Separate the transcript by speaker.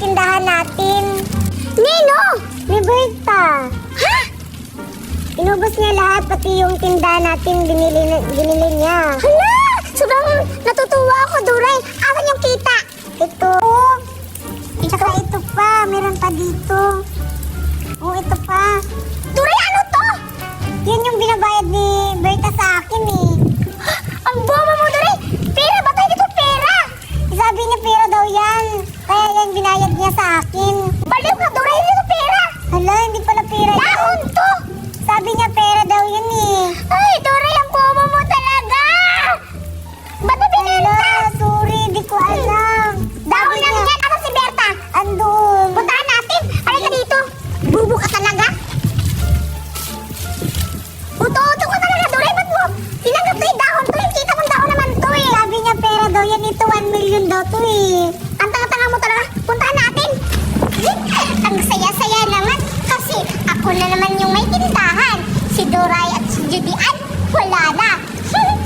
Speaker 1: tindahan natin. Nino! Ni Berta. Ha? Inubos niya lahat, pati yung tindahan natin, binili, binili niya. Hala! Sobrang natutuwa ako, Duray. Awan yung kita. Ito. Tsaka ito pa, meron pa dito. Oh, ito pa. Duray, million daw to eh. Ang tanga-tanga mo talaga. Puntahan natin. Ang saya-saya naman. Kasi ako na naman yung may tindahan. Si Doray at si Judy